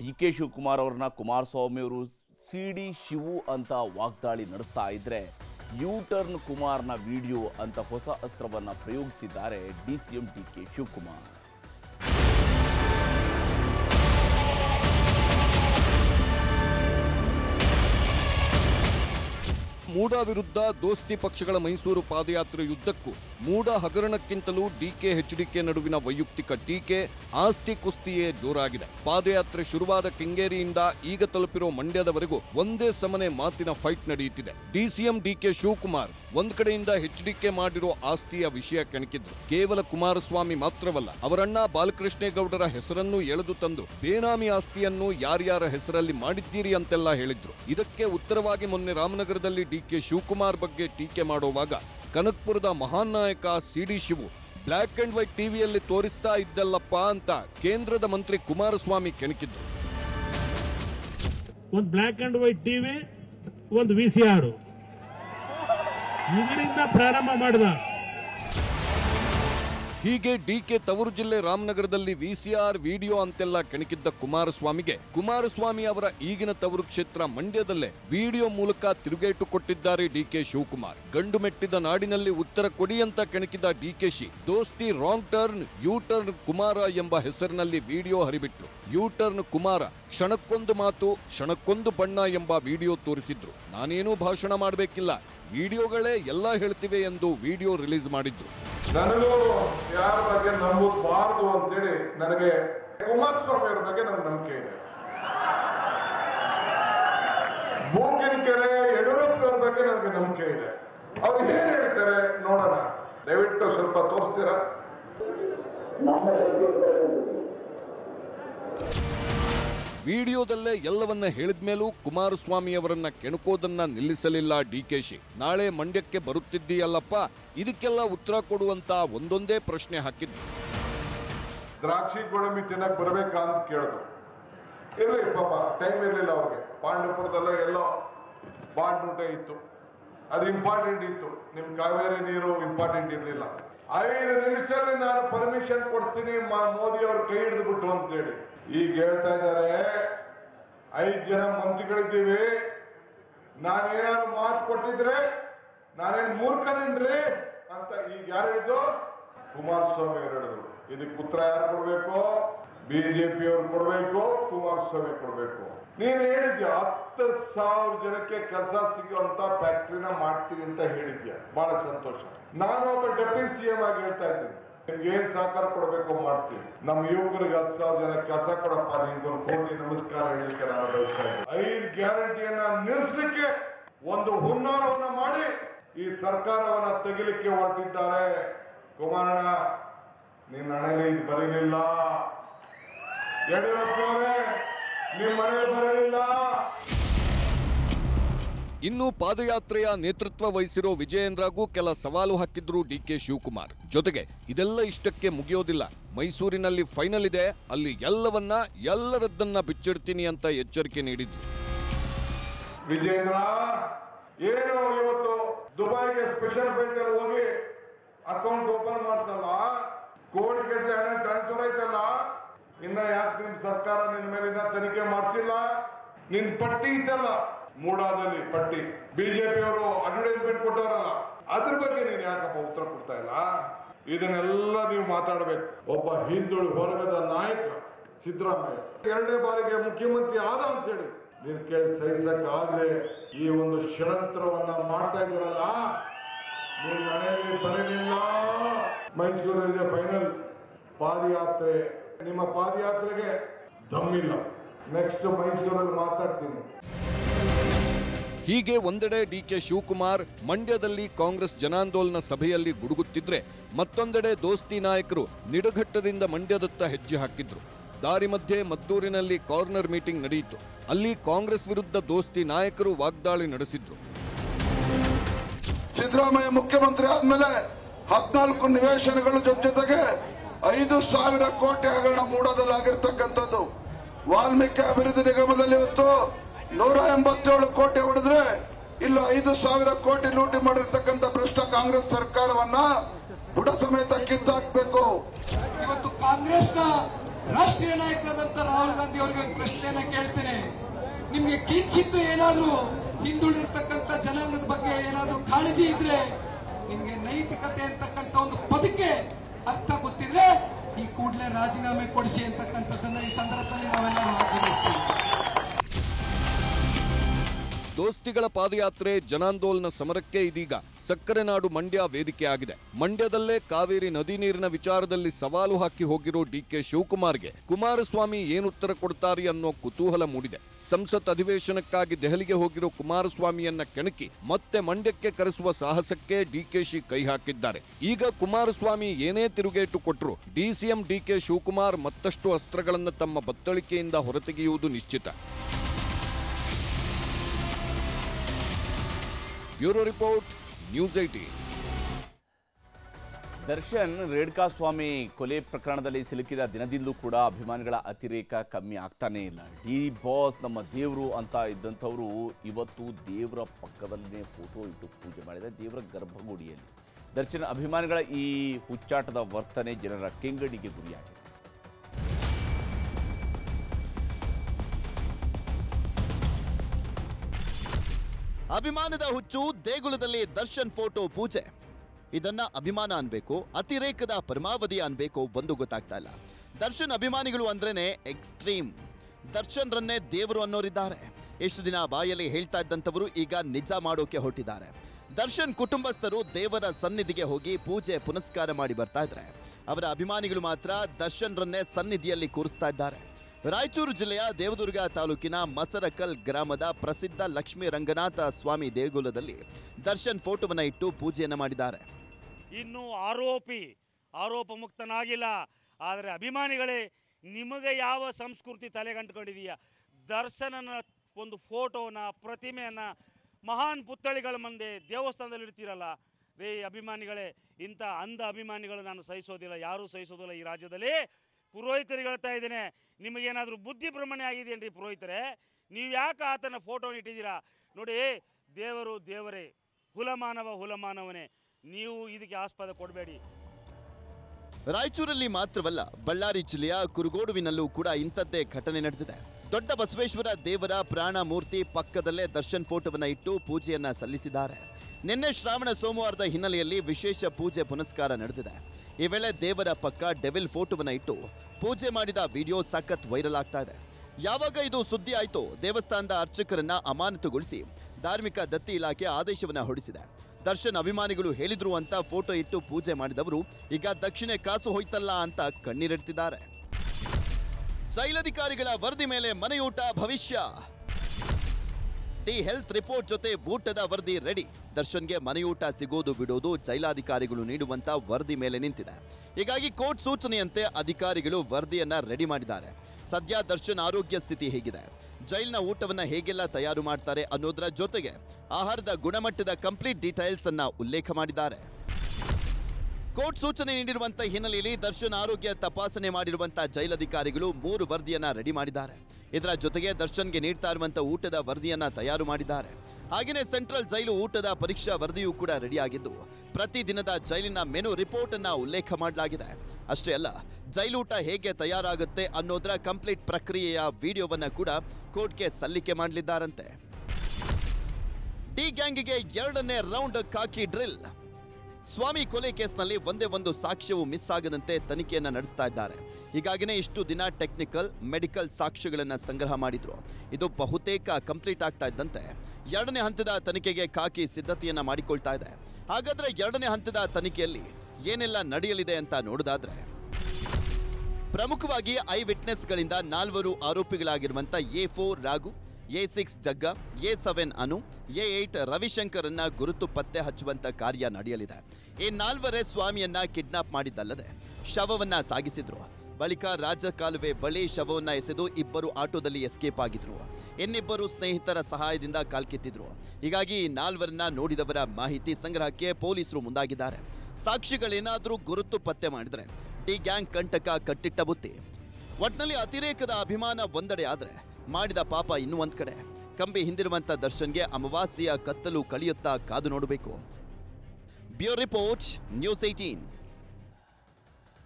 ಡಿ ಕೆ ಶಿವಕುಮಾರ್ ಅವ್ರನ್ನ ಕುಮಾರಸ್ವಾಮಿ ಅವರು ಸಿ ಡಿ ಶಿವು ಅಂತ ವಾಗ್ದಾಳಿ ನಡೆಸ್ತಾ ಇದ್ರೆ ಯೂ ಟರ್ನ್ ಕುಮಾರ್ನ ವಿಡಿಯೋ ಅಂತ ಹೊಸ ಅಸ್ತ್ರವನ್ನು ಪ್ರಯೋಗಿಸಿದ್ದಾರೆ D C M D K Shivakumar. MUDA ವಿರುದ್ಧ ದೋಸ್ತಿ ಪಕ್ಷಗಳ ಮೈಸೂರು ಪಾದಯಾತ್ರೆ ಯುದ್ಧಕ್ಕೂ ಮೂಡ ಹಗರಣಕ್ಕಿಂತಲೂ ಡಿಕೆ ಎಚ್ಡಿಕೆ ನಡುವಿನ ವೈಯಕ್ತಿಕ ಟೀಕೆ, ಆಸ್ತಿ ಕುಸ್ತಿಯೇ ಜೋರಾಗಿದೆ. ಪಾದಯಾತ್ರೆ ಶುರುವಾದ ಕೆಂಗೇರಿಯಿಂದ ಈಗ ತಲುಪಿರೋ ಮಂಡ್ಯದವರೆಗೂ ಒಂದೇ ಸಮನೆ ಮಾತಿನ ಫೈಟ್ ನಡೆಯುತ್ತಿದೆ. ಡಿಸಿಎಂ ಡಿಕೆ ಶಿವಕುಮಾರ್ ಒಂದ್ ಕಡೆಯಿಂದ ಎಚ್ಡಿಕೆ ಮಾಡಿರೋ ಆಸ್ತಿಯ ವಿಷಯ ಕೆಣಕಿದ್ರು. ಕೇವಲ ಕುಮಾರಸ್ವಾಮಿ ಮಾತ್ರವಲ್ಲ, ಅವರಣ್ಣ ಬಾಲಕೃಷ್ಣೇಗೌಡರ ಹೆಸರನ್ನು ಎಳೆದು ತಂದು ಬೇನಾಮಿ ಆಸ್ತಿಯನ್ನು ಯಾರ್ಯಾರ ಹೆಸರಲ್ಲಿ ಮಾಡಿದ್ದೀರಿ ಅಂತೆಲ್ಲ ಹೇಳಿದ್ರು. ಇದಕ್ಕೆ ಉತ್ತರವಾಗಿ ಮೊನ್ನೆ ರಾಮನಗರದಲ್ಲಿ ಡಿಕೆ ಶಿವಕುಮಾರ್ ಬಗ್ಗೆ ಟೀಕೆ ಮಾಡುವಾಗ ಕನಕ್ಪುರದ ಮಹಾನ್ ನಾಯಕ CD Shivu black and white ಟಿವಿಯಲ್ಲಿ ತೋರಿಸ್ತಾ ಇದ್ದಲ್ಲಪ್ಪ ಅಂತ ಕೇಂದ್ರದ ಮಂತ್ರಿ ಕುಮಾರಸ್ವಾಮಿ ಕೆಣಕಿದ್ರು. ಒಂದು ಬ್ಲ್ಯಾಕ್ ಅಂಡ್ ವೈಟ್ ಟಿವಿ ಒಂದು ವಿ ಸಿ ಪ್ರಾರಂಭ ಮಾಡಿದ ಹೀಗೆ ಡಿಕೆ ತವರು ಜಿಲ್ಲೆ ರಾಮನಗರದಲ್ಲಿ ವಿಸಿಆರ್ ವಿಡಿಯೋ ಅಂತೆಲ್ಲ ಕೆಣಕಿದ್ದ ಕುಮಾರಸ್ವಾಮಿಗೆ, ಕುಮಾರಸ್ವಾಮಿ ಅವರ ಈಗಿನ ತವರು ಕ್ಷೇತ್ರ ಮಂಡ್ಯದಲ್ಲೇ ವಿಡಿಯೋ ಮೂಲಕ ತಿರುಗೇಟು ಕೊಟ್ಟಿದ್ದಾರೆ ಡಿಕೆ ಶಿವಕುಮಾರ್. ಗಂಡು ಮೆಟ್ಟಿದ ನಾಡಿನಲ್ಲಿ ಉತ್ತರ ಕೊಡಿ ಅಂತ ಕೆಣಕಿದ ಡಿಕೆಶಿ ದೋಸ್ತಿ wrong turn U turn Kumara ಎಂಬ ಹೆಸರಿನಲ್ಲಿ ವಿಡಿಯೋ ಹರಿಬಿಟ್ರು. ಯು ಟರ್ನ್ ಕುಮಾರ ಕ್ಷಣಕ್ಕೊಂದು ಮಾತು, ಕ್ಷಣಕ್ಕೊಂದು ಬಣ್ಣ ಎಂಬ ವಿಡಿಯೋ ತೋರಿಸಿದ್ರು. ನಾನೇನೂ ಭಾಷಣ ಮಾಡಬೇಕಿಲ್ಲ. ವಿಡಿಯೋಗಳೇ ಎಲ್ಲ ಹೇಳ್ತಿವೆ ಎಂದು ವಿಡಿಯೋ ರಿಲೀಸ್ ಮಾಡಿದ್ರು. ನನಗೂ ಯಾರ ಬಗ್ಗೆ ನಂಬಬಾರದು ಅಂತೇಳಿ ನನಗೆ ಕುಮಾರಸ್ವಾಮಿ ಅವರ ಬಗ್ಗೆ ನನಗೆ ನಂಬಿಕೆ ಇದೆ. ಬೂಗಿನಕೆರೆ ಯಡಿಯೂರಪ್ಪನವ್ರ ಬಗ್ಗೆ ನನಗೆ ನಂಬಿಕೆ ಇದೆ. ಅವ್ರು ಏನ್ ಹೇಳ್ತಾರೆ ನೋಡೋಣ. ದಯವಿಟ್ಟು ಸ್ವಲ್ಪ ತೋರಿಸ್ತೀರಾ? ವಿಡಿಯೋದಲ್ಲೇ ಎಲ್ಲವನ್ನ ಹೇಳಿದ್ಮೇಲೂ ಕುಮಾರಸ್ವಾಮಿ ಅವರನ್ನ ಕೆಣಕೋದನ್ನ ನಿಲ್ಲಿಸಲಿಲ್ಲ ಶಿ. ನಾಳೆ ಮಂಡ್ಯಕ್ಕೆ ಬರುತ್ತಿದ್ದೀಯಲ್ಲಪ್ಪ, ಇದಕ್ಕೆಲ್ಲ ಉತ್ತರ ಕೊಡುವಂತ ಒಂದೊಂದೇ ಪ್ರಶ್ನೆ ಹಾಕಿದ್ರು ದ್ರಾಕ್ಷಿ ಗೋಡಂಬಿ ತಿನ್ನಕ್ ಬರಬೇಕಾ ಅಂತ ಕೇಳಿದ್ರು. ಇರ್ಲಿ ಪಾಪ ಟೈಮ್ ಇರಲಿಲ್ಲ ಅವ್ರಿಗೆ. ಪಾಂಡವಪುರದಲ್ಲೇ ಎಲ್ಲ ಬಾಂಡ್ ಇತ್ತು. ಅದು ಇಂಪಾರ್ಟೆಂಟ್ ಇತ್ತು. ನಿಮ್ ಕಾವೇರಿ ನೀರು ಇಂಪಾರ್ಟೆಂಟ್ ಇರಲಿಲ್ಲ. ಐದು ನಿಮಿಷದಲ್ಲಿ ನಾನು ಪರ್ಮಿಷನ್ ಕೊಡ್ತೀನಿ ಮೋದಿ ಅವ್ರ ಕೈ ಹಿಡಿದು ಬಿಟ್ಟು ಅಂತೇಳಿ. ಈಗ ಹೇಳ್ತಾ ಇದ್ದಾರೆ, ಐದ್ ಜನ ಮಂತ್ರಿಗಳಿದ್ದೀವಿ. ನಾನೇನಾದ್ರು ಮಾತು ಕೊಟ್ಟಿದ್ರೆ, ನಾನೇನ್ ಮೂರ್ಖನೇನ್ರಿ ಅಂತ ಈಗ ಯಾರು ಹೇಳಿದ್ರು ಕುಮಾರಸ್ವಾಮಿ ಹೇಳಿದ್ರು. ಇದಕ್ಕೆ ಉತ್ತರ ಯಾರು ಕೊಡ್ಬೇಕು? ಬಿಜೆಪಿ ಅವ್ರು ಕೊಡ್ಬೇಕು, ಕುಮಾರಸ್ವಾಮಿ ಕೊಡ್ಬೇಕು. ನೀನು ಹೇಳಿದ್ಯ, ಹತ್ತು ಸಾವಿರ ಜನಕ್ಕೆ ಕೆಲಸ ಸಿಗುವಂತ ಫ್ಯಾಕ್ಟ್ರಿನ ಮಾಡ್ತೀನಿ ಅಂತ ಹೇಳಿದ್ಯಾ? ಬಹಳ ಸಂತೋಷ. ನಾನು ಒಬ್ಬ ಡೆಪ್ಯೂಟಿ ಸಿ ಎಂ ಆಗಿ ಹೇಳ್ತಾ ಇದ್ದೀನಿ. ನಿಮ್ಗೆ ಏನ್ ಸಹಕಾರ ಕೊಡ್ಬೇಕು ಮಾಡ್ತೀವಿ. ನಮ್ಮ ಯುವಕರಿಗೆ ಹತ್ತು ಸಾವಿರ ಜನ ಕೆಲಸ ಕೊಡಪ್ಪ ನಿಮ್ಗೊಂದು ಕೋಟಿ ನಮಸ್ಕಾರ ಹೇಳಿಕೆ ನಾನು ಬಯಸ್ತಾ ಇದ್ದೀನಿ. ಐದು ಗ್ಯಾರಂಟಿಯನ್ನ ನಿಲ್ಲಿಸ್ಲಿಕ್ಕೆ ಒಂದು ಹುನ್ನಾರವನ್ನ ಮಾಡಿ ಈ ಸರ್ಕಾರವನ್ನ ತೆಗಿಲಿಕ್ಕೆ ಹೊರಟಿದ್ದಾರೆ. ಕುಮಾರಣ್ಣ, ನಿನ್ನ ಹಣೆಯಲ್ಲಿ ಇದು ಬರೀಲಿಲ್ಲ. ಯಡಿಯೂರಪ್ಪನವರೇ ನಿಮ್ಮ ಮನೆಯಲ್ಲಿ ಬರಲಿಲ್ಲ. ಇನ್ನು ಪಾದಯಾತ್ರೆಯ ನೇತೃತ್ವ ವಹಿಸಿರೋ ವಿಜಯೇಂದ್ರಗೂ ಕೆಲ ಸವಾಲು ಹಾಕಿದ್ರು ಡಿ ಕೆ ಶಿವಕುಮಾರ್. ಜೊತೆಗೆ ಇದೆಲ್ಲ ಇಷ್ಟಕ್ಕೆ ಮುಗಿಯೋದಿಲ್ಲ. ಮೈಸೂರಿನಲ್ಲಿ ಫೈನಲ್ ಇದೆ. ಅಲ್ಲಿ ಎಲ್ಲವನ್ನ ಎಲ್ಲರದ್ದನ್ನ ಬಿಚ್ಚಿಡ್ತೀನಿ ಅಂತ ಎಚ್ಚರಿಕೆ ನೀಡಿದ್ರು. ವಿಜೇಂದ್ರ ಏನು ಇವತ್ತು ದುಬೈಗೆ ಸ್ಪೆಷಲ್ ಹೋಗಿ ಅಕೌಂಟ್ ಓಪನ್ ಮಾಡ್ತಲ್ಲ? ಕೋರ್ಟ್ ಗಟ್ಟಲೆ ಹಣ ಟ್ರಾನ್ಸ್ಫರ್ ಆಯ್ತಲ್ಲ? ಇನ್ನ ಯಾಕೆ ನಿಮ್ ಸರ್ಕಾರ ನಿನ್ ಮೇಲಿನ ತನಿಖೆ ಮಾಡಿಸಿಲ್ಲ? ನಿನ್ ಪಟ್ಟಿ ಇತ್ತಲ್ಲ? ಮೂಡಾದಲ್ಲಿ ಪಟ್ಟಿ. ಬಿಜೆಪಿ ಅವರು ಅಡ್ವರ್ಟೈಸ್ಮೆಂಟ್ ಕೊಟ್ಟವರಲ್ಲ ಅದ್ರ ಬಗ್ಗೆ ನೀನು ಯಾಕಪ್ಪ ಉತ್ತರ ಕೊಡ್ತಾ ಇಲ್ಲ? ಇದನ್ನೆಲ್ಲ ನೀವು ಮಾತಾಡಬೇಕು. ಒಬ್ಬ ಹಿಂದುಳು ವರ್ಗದ ನಾಯಕ ಸಿದ್ದರಾಮಯ್ಯ. ಎರಡನೇ ಬಾರಿಗೆ ಮುಖ್ಯಮಂತ್ರಿ ಆದ ಅಂತೇಳಿ ನೀನ್ ಕೇಳಿ ಸಹಿಸಕ್ ಆದ್ರೆ ಈ ಒಂದು ಷಡಂತ್ರವನ್ನ ಮಾಡ್ತಾ ಇದ್ದೀರಲ್ಲ? ನೀನ್ ಮನೆಯಲ್ಲಿ ಬರಲಿಲ್ಲ ಮೈಸೂರಲ್ಲಿದೆ ಫೈನಲ್ ಪಾದಯಾತ್ರೆ. ನಿಮ್ಮ ಪಾದಯಾತ್ರೆಗೆ ದಮ್ಮಿಲ್ಲ. ನೆಕ್ಸ್ಟ್ ಮೈಸೂರಲ್ಲಿ ಮಾತಾಡ್ತೀನಿ. ಹೀಗೆ ಒಂದೆಡೆ ಡಿ ಕೆ ಶಿವಕುಮಾರ್ ಮಂಡ್ಯದಲ್ಲಿ ಕಾಂಗ್ರೆಸ್ ಜನಾಂದೋಲನ ಸಭೆಯಲ್ಲಿ ಗುಡುಗುತ್ತಿದ್ರೆ ಮತ್ತೊಂದೆಡೆ ದೋಸ್ತಿ ನಾಯಕರು ನಿಡಘಟ್ಟದಿಂದ ಮಂಡ್ಯದತ್ತ ಹೆಜ್ಜೆ ಹಾಕಿದ್ರು. ದಾರಿ ಮಧ್ಯೆ ಮದ್ದೂರಿನಲ್ಲಿ ಕಾರ್ನರ್ ಮೀಟಿಂಗ್ ನಡೆಯಿತು. ಅಲ್ಲಿ ಕಾಂಗ್ರೆಸ್ ವಿರುದ್ಧ ದೋಸ್ತಿ ನಾಯಕರು ವಾಗ್ದಾಳಿ ನಡೆಸಿದ್ರು. ಸಿದ್ದರಾಮಯ್ಯ ಮುಖ್ಯಮಂತ್ರಿ ಆದ್ಮೇಲೆ ಹದಿನಾಲ್ಕು ನಿವೇಶನಗಳ ಜೊತೆ ಜೊತೆಗೆ ಐದು ಸಾವಿರ ಕೋಟಿ ಹಗರಣ ಮೂಡೋದಲ್ಲಾಗಿರ್ತಕ್ಕಂಥದ್ದು ವಾಲ್ಮೀಕಿ ಅಭಿವೃದ್ಧಿ ನಿಗಮದಲ್ಲಿ ಇವತ್ತು ನೂರ ಎಂಬತ್ತೇಳು ಕೋಟಿ ಹೊಡೆದ್ರೆ ಇಲ್ಲ ಐದು ಸಾವಿರ ಕೋಟಿ ಲೂಟಿ ಮಾಡಿರ್ತಕ್ಕಂಥ ಭ್ರಷ್ಟ ಕಾಂಗ್ರೆಸ್ ಸರ್ಕಾರವನ್ನ ಬುಡ ಸಮೇತ ಕಿತ್ತಾಕ್ಬೇಕು. ಇವತ್ತು ಕಾಂಗ್ರೆಸ್ನ ರಾಷ್ಟ್ರೀಯ ನಾಯಕರಾದಂತ ರಾಹುಲ್ ಗಾಂಧಿ ಅವರಿಗೆ ಒಂದು ಪ್ರಶ್ನೆಯನ್ನ ಕೇಳ್ತೇನೆ. ನಿಮ್ಗೆ ಕಿಂಚಿತ್ತು ಏನಾದ್ರೂ ಹಿಂದುಳಿದಿರ್ತಕ್ಕಂಥ ಜನಾಂಗದ ಬಗ್ಗೆ ಏನಾದ್ರೂ ಕಾಳಜಿ ಇದ್ರೆ ನಿಮ್ಗೆ ನೈತಿಕತೆ ಅಂತಕ್ಕಂಥ ಒಂದು ಪದಕ್ಕೆ ಅರ್ಥ ಗೊತ್ತಿದ್ರೆ ಈ ಕೂಡಲೇ ರಾಜೀನಾಮೆ ಕೊಡಿಸಿ ಅಂತಕ್ಕಂಥದ್ದನ್ನ ಈ ಸಂದರ್ಭದಲ್ಲಿ ನಾವೆಲ್ಲರೂ ಆಗ್ರಹಿಸ್ತೀವಿ ದೋಸ್ತಿಗಳ ಪಾದಯಾತ್ರೆ ಜನಾಂದೋಲನ ಸಮರಕ್ಕೆ ಇದೀಗ ಸಕ್ಕರೆ ನಾಡು ಮಂಡ್ಯ ವೇದಿಕೆ ಆಗಿದೆ ಮಂಡ್ಯದಲ್ಲೇ ಕಾವೇರಿ ನದಿ ನೀರಿನ ವಿಚಾರದಲ್ಲಿ ಸವಾಲು ಹಾಕಿ ಹೋಗಿರೋ ಡಿ ಕೆ ಶಿವಕುಮಾರ್ಗೆ ಕುಮಾರಸ್ವಾಮಿ ಏನುತ್ತರ ಕೊಡ್ತಾರೆ ಅನ್ನೋ ಕುತೂಹಲ ಮೂಡಿದೆ. ಸಂಸತ್ ಅಧಿವೇಶನಕ್ಕಾಗಿ ದೆಹಲಿಗೆ ಹೋಗಿರೋ ಕುಮಾರಸ್ವಾಮಿಯನ್ನ ಕೆಣಕಿ ಮತ್ತೆ ಮಂಡ್ಯಕ್ಕೆ ಕರೆಸುವ ಸಾಹಸಕ್ಕೆ ಡಿಕೆಶಿ ಕೈ ಹಾಕಿದ್ದಾರೆ. ಈಗ ಕುಮಾರಸ್ವಾಮಿ ಏನೇ ತಿರುಗೇಟು ಕೊಟ್ಟರು ಡಿಸಿಎಂ ಡಿಕೆ ಶಿವಕುಮಾರ್ ಮತ್ತಷ್ಟು ಅಸ್ತ್ರಗಳನ್ನು ತಮ್ಮ ಬತ್ತಳಿಕೆಯಿಂದ ಹೊರತೆಗೆಯುವುದು ನಿಶ್ಚಿತ. Bureau report, news eighteen Darshan Renuka Swamy ಕೊಲೆ ಪ್ರಕರಣದಲ್ಲಿ ಸಿಲುಕಿದ ದಿನದಿಂದಲೂ ಕೂಡ ಅಭಿಮಾನಿಗಳ ಅತಿರೇಕ ಕಮ್ಮಿ ಆಗ್ತಾನೇ ಇಲ್ಲ. ಡಿ ಬಾಸ್ ನಮ್ಮ ದೇವರು ಅಂತ ಇದ್ದಂಥವರು ಇವತ್ತು ದೇವರ ಪಕ್ಕದಲ್ಲೇ ಫೋಟೋ ಇಟ್ಟು ಪೂಜೆ ಮಾಡಿದ ದೇವರ ಗರ್ಭಗುಡಿಯಲ್ಲಿ. ದರ್ಶನ್, ಅಭಿಮಾನಿಗಳ ಈ ಹುಚ್ಚಾಟದ ವರ್ತನೆ ಜನರ ಕೆಂಗಡಿಗೆ ಗುರಿಯಾಗಿದೆ. ಅಭಿಮಾನದ ಹುಚ್ಚು ದೇಗುಲದಲ್ಲಿ ದರ್ಶನ್ ಫೋಟೋ ಪೂಜೆ. ಇದನ್ನ ಅಭಿಮಾನ ಅನ್ಬೇಕು, ಅತಿರೇಕದ ಪರಮಾವಧಿ ಅನ್ಬೇಕು ಒಂದು ಗೊತ್ತಾಗ್ತಾ ಇಲ್ಲ. ದರ್ಶನ್ ಅಭಿಮಾನಿಗಳು ಅಂದ್ರೇನೆ ಎಕ್ಸ್ಟ್ರೀಮ್. ದರ್ಶನ್ ರನ್ನೇ ದೇವರು ಅನ್ನೋರಿದ್ದಾರೆ. ಎಷ್ಟು ದಿನ ಬಾಯಲ್ಲಿ ಹೇಳ್ತಾ ಇದ್ದಂಥವರು ಈಗ ನಿಜ ಮಾಡೋಕೆ ಹೊರಟಿದ್ದಾರೆ. ದರ್ಶನ್ ಕುಟುಂಬಸ್ಥರು ದೇವರ ಸನ್ನಿಧಿಗೆ ಹೋಗಿ ಪೂಜೆ ಪುನಸ್ಕಾರ ಮಾಡಿ ಬರ್ತಾ ಇದ್ರೆ. ಅವರ ಅಭಿಮಾನಿಗಳು ಮಾತ್ರ ದರ್ಶನ್ ರನ್ನೇ ಸನ್ನಿಧಿಯಲ್ಲಿ ಕೂರಿಸ್ತಾ ಇದ್ದಾರೆ. ರಾಯಚೂರು ಜಿಲ್ಲೆಯ ದೇವದುರ್ಗ ತಾಲೂಕಿನ ಮಸರಕಲ್ ಗ್ರಾಮದ ಪ್ರಸಿದ್ಧ ಲಕ್ಷ್ಮೀ ರಂಗನಾಥ ಸ್ವಾಮಿ ದೇಗುಲದಲ್ಲಿ ದರ್ಶನ್ ಫೋಟೋವನ್ನು ಇಟ್ಟು ಪೂಜೆಯನ್ನು ಮಾಡಿದ್ದಾರೆ. ಇನ್ನು ಆರೋಪಿ ಆರೋಪ ಮುಕ್ತನಾಗಿಲ್ಲ ಆದರೆ ಅಭಿಮಾನಿಗಳೇ, ನಿಮಗೆ ಯಾವ ಸಂಸ್ಕೃತಿ ತಲೆಗಂಟ್ಕೊಂಡಿದೆಯಾ? ದರ್ಶನನ ಒಂದು ಫೋಟೋನ ಪ್ರತಿಮೆಯನ್ನು ಮಹಾನ್ ಪುತ್ಥಳಿಗಳ ಮುಂದೆ ದೇವಸ್ಥಾನದಲ್ಲಿ ಇಡ್ತೀರಲ್ಲ? ರೇ ಅಭಿಮಾನಿಗಳೇ, ಇಂಥ ಅಂಧ ಅಭಿಮಾನಿಗಳು ನಾನು ಸಹಿಸೋದಿಲ್ಲ, ಯಾರೂ ಸಹಿಸೋದಿಲ್ಲ ಈ ರಾಜ್ಯದಲ್ಲಿ. ಪುರೋಹಿತರಿಗೆ ಹೇಳ್ತಾ ಇದ್ದೇನೆ, ನಿಮಗೇನಾದರೂ ಬುದ್ಧಿ ಭ್ರಮಣೆ ಆಗಿದೆಯೇನ್ರಿ ಪುರೋಹಿತರೆ? ನೀವು ಯಾಕೆ ಆತನ ಫೋಟೋ ಇಟ್ಟಿದ್ದೀರಾ ನೋಡಿ, ದೇವರು ದೇವರೇ, ಹುಲಮಾನವ ಹುಲಮಾನವನೇ, ನೀವು ಇದಕ್ಕೆ ಆಸ್ಪದ ಕೊಡಬೇಡಿ. ರಾಯಚೂರಲ್ಲಿ ಮಾತ್ರವಲ್ಲ, ಬಳ್ಳಾರಿ ಜಿಲ್ಲೆಯ ಕುರುಗೋಡುವಿನಲ್ಲೂ ಕೂಡ ಇಂಥದ್ದೇ ಘಟನೆ ನಡೆದಿದೆ. ದೊಡ್ಡ ಬಸವೇಶ್ವರ ದೇವರ ಪ್ರಾಣ ಮೂರ್ತಿ ಪಕ್ಕದಲ್ಲೇ ದರ್ಶನ್ ಫೋಟೋವನ್ನು ಇಟ್ಟು ಪೂಜೆಯನ್ನ ಸಲ್ಲಿಸಿದ್ದಾರೆ. ನಿನ್ನೆ ಶ್ರಾವಣ ಸೋಮವಾರದ ಹಿನ್ನೆಲೆಯಲ್ಲಿ ವಿಶೇಷ ಪೂಜೆ ಪುನಸ್ಕಾರ ನಡೆದಿದೆ. ಈ ವೇಳೆ ದೇವರ ಪಕ್ಕ ಡೆವಿಲ್ ಫೋಟೋವನ್ನು ಇಟ್ಟು ಪೂಜೆ ಮಾಡಿದ ವಿಡಿಯೋ ಸಖತ್ ವೈರಲ್ ಆಗ್ತಾ ಇದೆ. ಯಾವಾಗ ಇದು ಸುದ್ದಿ ಆಯಿತು ದೇವಸ್ಥಾನದ ಅರ್ಚಕರನ್ನ ಅಮಾನತುಗೊಳಿಸಿ ಧಾರ್ಮಿಕ ದತ್ತಿ ಇಲಾಖೆ ಆದೇಶವನ್ನು ಹೊರಡಿಸಿದೆ. ದರ್ಶನ್ ಅಭಿಮಾನಿಗಳು ಹೇಳಿದ್ರು ಅಂತ ಫೋಟೋ ಇಟ್ಟು ಪೂಜೆ ಮಾಡಿದವರು ಈಗ ದಕ್ಷಿಣೆ ಕಾಸು ಹೋಯ್ತಲ್ಲ ಅಂತ ಕಣ್ಣೀರಿಡ್ತಿದ್ದಾರೆ. ಜೈಲಧಿಕಾರಿಗಳ ವರದಿ ಮೇಲೆ ಮನೆಯೂಟ ಭವಿಷ್ಯ. ಡಿ ಹೆಲ್ತ್ ರಿಪೋರ್ಟ್ ಜೊತೆ ಊಟದ ವರದಿ ರೆಡಿ. ದರ್ಶನ್ಗೆ ಮನೆಯೂಟ ಸಿಗೋದು ಬಿಡೋದು ಜೈಲಾಧಿಕಾರಿಗಳು ನೀಡುವಂತ ವರದಿ ಮೇಲೆ ನಿಂತಿದೆ. ಹೀಗಾಗಿ ಕೋರ್ಟ್ ಸೂಚನೆಯಂತೆ ಅಧಿಕಾರಿಗಳು ವರದಿಯನ್ನ ರೆಡಿ ಮಾಡಿದ್ದಾರೆ. ಸದ್ಯ ದರ್ಶನ್ ಆರೋಗ್ಯ ಸ್ಥಿತಿ ಹೇಗಿದೆ? ಜೈಲ್ನ ಊಟವನ್ನ ಹೇಗೆಲ್ಲ ತಯಾರು ಮಾಡ್ತಾರೆ ಅನ್ನೋದರ ಜೊತೆಗೆ ಆಹಾರದ ಗುಣಮಟ್ಟದ ಕಂಪ್ಲೀಟ್ ಡೀಟೇಲ್ಸ್ ಅನ್ನ ಉಲ್ಲೇಖ ಮಾಡಿದ್ದಾರೆ. ಕೋರ್ಟ್ ಸೂಚನೆ ನೀಡಿರುವಂತಹ ಹಿನ್ನೆಲೆಯಲ್ಲಿ ದರ್ಶನ್ ಆರೋಗ್ಯ ತಪಾಸಣೆ ಮಾಡಿರುವಂತ ಜೈಲಧಿಕಾರಿಗಳು ಮೂರು ವರದಿಯನ್ನ ರೆಡಿ ಮಾಡಿದ್ದಾರೆ. ಇದರ ಜೊತೆಗೆ ದರ್ಶನ್ಗೆ ನೀಡ್ತಾ ಇರುವಂತಹ ಊಟದ ವರದಿಯನ್ನ ತಯಾರು ಮಾಡಿದ್ದಾರೆ. ಹಾಗೆಯೇ ಸೆಂಟ್ರಲ್ ಜೈಲು ಊಟದ ಪರೀಕ್ಷಾ ವರದಿಯೂ ಕೂಡ ರೆಡಿಯಾಗಿದ್ದು ಪ್ರತಿದಿನದ ಜೈಲಿನ ಮೆನು ರಿಪೋರ್ಟ್ ಅನ್ನ ಉಲ್ಲೇಖ ಮಾಡಲಾಗಿದೆ. ಅಷ್ಟೇ ಅಲ್ಲ ಜೈಲೂಟ ಹೇಗೆ ತಯಾರಾಗುತ್ತೆ ಅನ್ನೋದರ ಕಂಪ್ಲೀಟ್ ಪ್ರಕ್ರಿಯೆಯ ವಿಡಿಯೋವನ್ನ ಕೂಡ ಕೋರ್ಟ್ಗೆ ಸಲ್ಲಿಕೆ ಮಾಡಲಿದ್ದಾರಂತೆ. ಡಿ ಗ್ಯಾಂಗಿಗೆ ಎರಡನೇ ರೌಂಡ್ ಕಾಕಿ ಡ್ರಿಲ್. ಸ್ವಾಮಿ ಕೊಲೆ ಕೇಸ್ನಲ್ಲಿ ಒಂದೇ ಒಂದು ಸಾಕ್ಷ್ಯವು ಮಿಸ್ ಆಗದಂತೆ ತನಿಖೆಯನ್ನು ನಡೆಸ್ತಾ ಇದ್ದಾರೆ. ಹೀಗಾಗಿನೇ ಇಷ್ಟು ದಿನ ಟೆಕ್ನಿಕಲ್, ಮೆಡಿಕಲ್ ಸಾಕ್ಷ್ಯಗಳನ್ನು ಸಂಗ್ರಹ ಮಾಡಿದ್ರು. ಇದು ಬಹುತೇಕ ಕಂಪ್ಲೀಟ್ ಆಗ್ತಾ ಇದ್ದಂತೆ. ಎರಡನೇ ಹಂತದ ತನಿಖೆಗೆ ಕಾಕಿ ಸಿದ್ಧತೆಯನ್ನು ಮಾಡಿಕೊಳ್ತಾ ಇದೆ. ಹಾಗಾದ್ರೆ ಎರಡನೇ ಹಂತದ ತನಿಖೆಯಲ್ಲಿ ಏನೆಲ್ಲ ನಡೆಯಲಿದೆ ಅಂತ ನೋಡೋದಾದ್ರೆ, ಪ್ರಮುಖವಾಗಿ ಐ ವಿಟ್ನೆಸ್ಗಳಿಂದ ನಾಲ್ವರು ಆರೋಪಿಗಳಾಗಿರುವಂಥ A four Raghu A six Jagga, A seven Anu, A eight ರವಿಶಂಕರನ್ನ ಗುರುತು ಪತ್ತೆ ಹಚ್ಚುವಂತ ಕಾರ್ಯ ನಡೆಯಲಿದೆ. ಈ ನಾಲ್ವರೇ ಸ್ವಾಮಿಯನ್ನ ಕಿಡ್ನಾಪ್ ಮಾಡಿದ್ದಲ್ಲದೆ ಶವವನ್ನ ಸಾಗಿಸಿದ್ರು. ಬಳಿಕ ರಾಜಕಾಲುವೆ ಬಳಿ ಶವವನ್ನ ಎಸೆದು ಇಬ್ಬರು ಆಟೋದಲ್ಲಿ ಎಸ್ಕೇಪ್ ಆಗಿದ್ರು. ಇನ್ನಿಬ್ಬರು ಸ್ನೇಹಿತರ ಸಹಾಯದಿಂದ ಕಾಲ್ಕಿತ್ತಿದ್ರು. ಹೀಗಾಗಿ ನಾಲ್ವರನ್ನ ನೋಡಿದವರ ಮಾಹಿತಿ ಸಂಗ್ರಹಕ್ಕೆ ಪೊಲೀಸರು ಮುಂದಾಗಿದ್ದಾರೆ. ಸಾಕ್ಷಿಗಳೇನಾದರೂ ಗುರುತು ಪತ್ತೆ ಮಾಡಿದ್ರೆ ಡಿ ಗ್ಯಾಂಗ್ ಕಂಟಕ ಕಟ್ಟಿಟ್ಟ ಬುತ್ತಿ. ಒಟ್ನಲ್ಲಿ ಅತಿರೇಕದ ಅಭಿಮಾನ ಒಂದೆಡೆ ಆದ್ರೆ ಮಾಡಿದ ಪಾಪ ಇನ್ನೂ ಒಂದು ಕಡೆ. ಕಂಬಿ ಹಿಂದಿರುವಂಥ ದರ್ಶನ್ಗೆ ಅಮಾವಾಸ್ಯೆಯ ಕತ್ತಲು ಕಲಿಯುತ್ತಾ ಕಾದು ನೋಡಬೇಕು. ಬ್ಯೂರೋ ರಿಪೋರ್ಟ್, ನ್ಯೂಸ್ ಏಟೀನ್